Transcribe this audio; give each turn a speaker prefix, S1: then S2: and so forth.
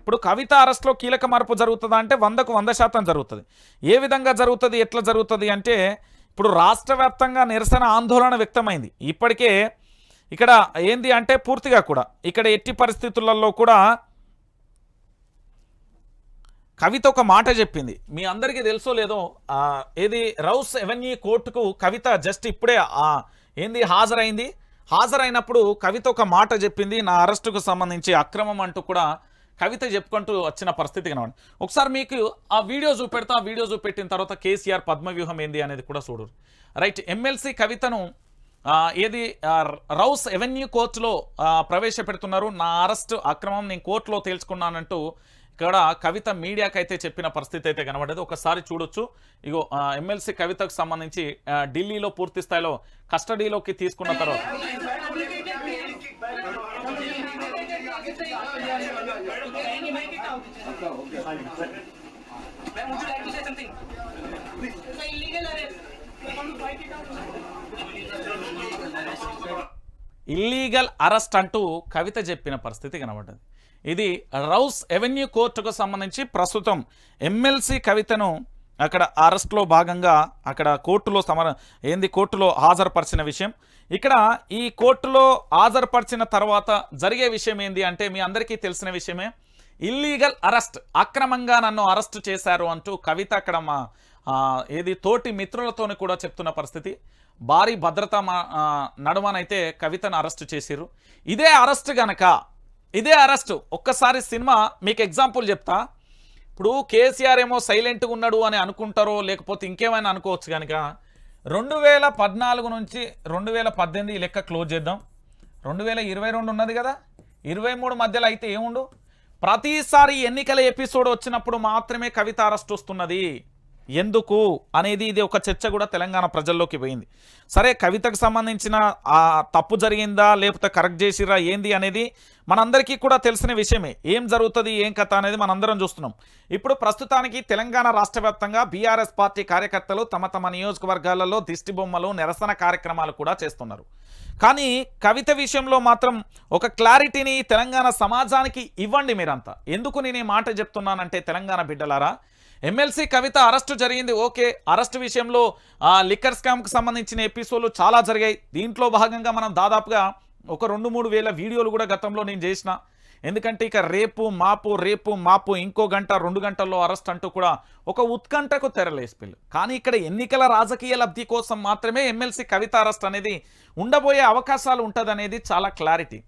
S1: ఇప్పుడు కవిత అరెస్ట్లో కీలక మార్పు జరుగుతుందా అంటే వందకు వంద శాతం జరుగుతుంది. ఏ విధంగా జరుగుతుంది ఎట్లా జరుగుతుంది అంటే ఇప్పుడు రాష్ట్ర నిరసన ఆందోళన వ్యక్తమైంది. ఇప్పటికే ఇక్కడ ఏంది అంటే పూర్తిగా కూడా ఇక్కడ ఎట్టి పరిస్థితులలో కూడా కవిత ఒక మాట చెప్పింది. మీ అందరికీ తెలుసో లేదో ఏది రౌస్ ఎవెన్యూ కోర్టుకు కవిత జస్ట్ ఇప్పుడే ఏంది హాజరైంది. హాజరైనప్పుడు కవిత ఒక మాట చెప్పింది. నా అరెస్టుకు సంబంధించి అక్రమం అంటూ కూడా కవిత చెప్పుకుంటూ వచ్చిన పరిస్థితి కనవండి ఒకసారి మీకు ఆ వీడియో చూపెడతా ఆ వీడియో చూపెట్టిన తర్వాత కేసీఆర్ పద్మవ్యూహం ఏంది అనేది కూడా చూడరు రైట్ ఎమ్మెల్సీ కవితను ఏది రౌస్ ఎవెన్యూ కోర్టులో ప్రవేశపెడుతున్నారు. నా అరెస్ట్ అక్రమం నేను కోర్టులో తేల్చుకున్నానంటూ ఇక్కడ కవిత మీడియాకి అయితే చెప్పిన పరిస్థితి అయితే కనబడేది. ఒకసారి చూడొచ్చు. ఇగో ఎమ్మెల్సీ కవితకు సంబంధించి ఢిల్లీలో పూర్తి స్థాయిలో కస్టడీలోకి తీసుకున్న తర్వాత
S2: Ma'am, would you like to say something? It's an illegal arrest. To fight it out.
S1: Illegal arrest అంటూ కవిత చెప్పిన పరిస్థితి కనబడ్డది ఇది రౌస్ ఎవెన్యూ కోర్టుకు సంబంధించి ప్రస్తుతం ఎమ్మెల్సీ కవితను అక్కడ అరెస్ట్లో భాగంగా అక్కడ కోర్టులో సమర ఏంది కోర్టులో హాజరుపరిచిన విషయం ఇక్కడ ఈ కోర్టులో హాజరుపరిచిన తర్వాత జరిగే విషయం ఏంది అంటే మీ అందరికీ తెలిసిన విషయమే ఇల్లీగల్ అరెస్ట్ అక్రమంగా నన్ను అరెస్ట్ చేశారు అంటూ కవిత అక్కడ మా ఏది తోటి మిత్రులతోని కూడా చెప్తున్న పరిస్థితి. భారీ భద్రత నడుమనైతే కవితను అరెస్ట్ చేసిర్రు. ఇదే అరెస్ట్ గనక ఇదే అరెస్ట్ ఒక్కసారి సినిమా మీకు ఎగ్జాంపుల్ చెప్తా. ఇప్పుడు కేసీఆర్ ఏమో సైలెంట్గా ఉన్నాడు అని అనుకుంటారో లేకపోతే ఇంకేమైనా అనుకోవచ్చు కనుక రెండు వేల పద్నాలుగు నుంచి రెండు వేల పద్దెనిమిది లెక్క క్లోజ్ చేద్దాం. రెండు వేల ఇరవై రెండు ఉన్నది కదా. ఇరవై మూడు మధ్యలో అయితే ఏముండు? ప్రతిసారి ఎన్నికల ఎపిసోడ్ వచ్చినప్పుడు మాత్రమే కవిత అరెస్ట్ వస్తున్నది. ఎందుకు అనేది ఇది ఒక చర్చ కూడా తెలంగాణ ప్రజల్లోకి పోయింది. సరే కవితకు సంబంధించిన ఆ తప్పు జరిగిందా లేకపోతే కరెక్ట్ చేసిరా ఏంది అనేది మనందరికీ కూడా తెలిసిన విషయమే. ఏం జరుగుతుంది ఏం కథ అనేది మనందరం చూస్తున్నాం. ఇప్పుడు ప్రస్తుతానికి తెలంగాణ రాష్ట్ర వ్యాప్తంగా బీఆర్ఎస్ పార్టీ కార్యకర్తలు తమ తమ నియోజకవర్గాలలో దిష్టి బొమ్మలు నిరసన కార్యక్రమాలు కూడా చేస్తున్నారు. కానీ కవిత విషయంలో మాత్రం ఒక క్లారిటీని తెలంగాణ సమాజానికి ఇవ్వండి మీరంతా. ఎందుకు నేను ఈ మాట చెప్తున్నానంటే తెలంగాణ బిడ్డలారా ఎమ్మెల్సీ కవిత అరెస్టు జరిగింది. ఓకే అరెస్ట్ విషయంలో ఆ, లిక్కర్ స్కామ్కి సంబంధించిన ఎపిసోడ్లు చాలా జరిగాయి. దీంట్లో భాగంగా మనం దాదాపుగా ఒక రెండు మూడు వేల వీడియోలు కూడా గతంలో నేను చేసిన. ఎందుకంటే ఇక రేపు మాపు రేపు మాపు ఇంకో గంట రెండు గంటల్లో అరెస్ట్ అంటూ కూడా ఒక ఉత్కంఠకు తెరలేసిపోయి కానీ ఇక్కడ ఎన్నికల రాజకీయ లబ్ధి కోసం మాత్రమే ఎమ్మెల్సీ కవిత అరెస్ట్ అనేది ఉండబోయే అవకాశాలు ఉంటుందనేది చాలా క్లారిటీ.